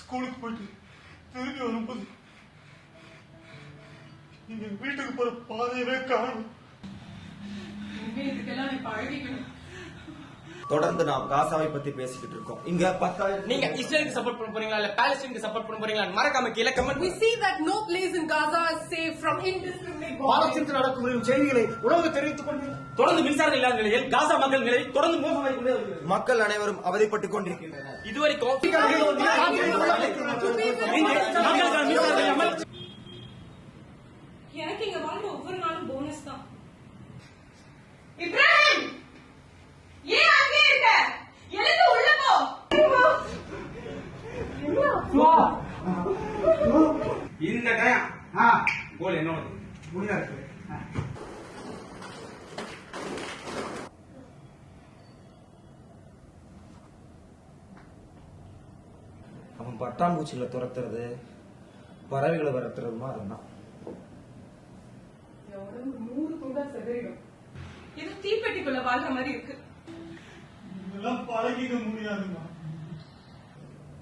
ஸ்கூலுக்கு போயிட்டு திரும்பி வரும்போது எங்க வீட்டுக்கு போற பாதையவே காணும். இதுக்கெல்லாம் நீ பழகிக்கணும். தொடர்ந்து நாம் காசாவை பத்தி பேசிக்கிட்டு இருக்கோம். இங்க பத்தாயிரம் நீங்க இஸ்ரேலுக்கு சப்போர்ட் பண்ண போறீங்களா? இல்ல பாலஸ்தீனுக்கு சப்போர்ட் பண்ண போறீங்களா மறக்காம கீழே comment We see that no place in Gaza is safe from indiscriminate. பாலஸ்தீனத்தில் நடக்கும் வரும் செய்திகளை உலக தெரிவித்துக் கொண்டு தொடர்ந்து மின்சாரம் இல்லாத நிலையில் காசா மக்கள் நிலை தொடர்ந்து மோசமாகி கொண்டே வருகிறது. மக்கள் அனைவரும் அவதிப்பட்டுக் கொண்டிருக்கின்றனர். இதுவரைக்கும் எனக்கு இங்க வாழ்ற ஒவ்வொரு நாளும் போனஸ் தான். இந்த டைம் கோல் என்ன வருது அவன் பட்டாம்பூச்சிகளை துரத்துறது பறவைகளை விரட்டுறதுமா அதுதான். நூறு செதறிடும். இது தீப்பெட்டிக்குள்ள வாழ்ற மாதிரி இருக்கு. இதெல்லாம் பழகிக்க முடியாதுமா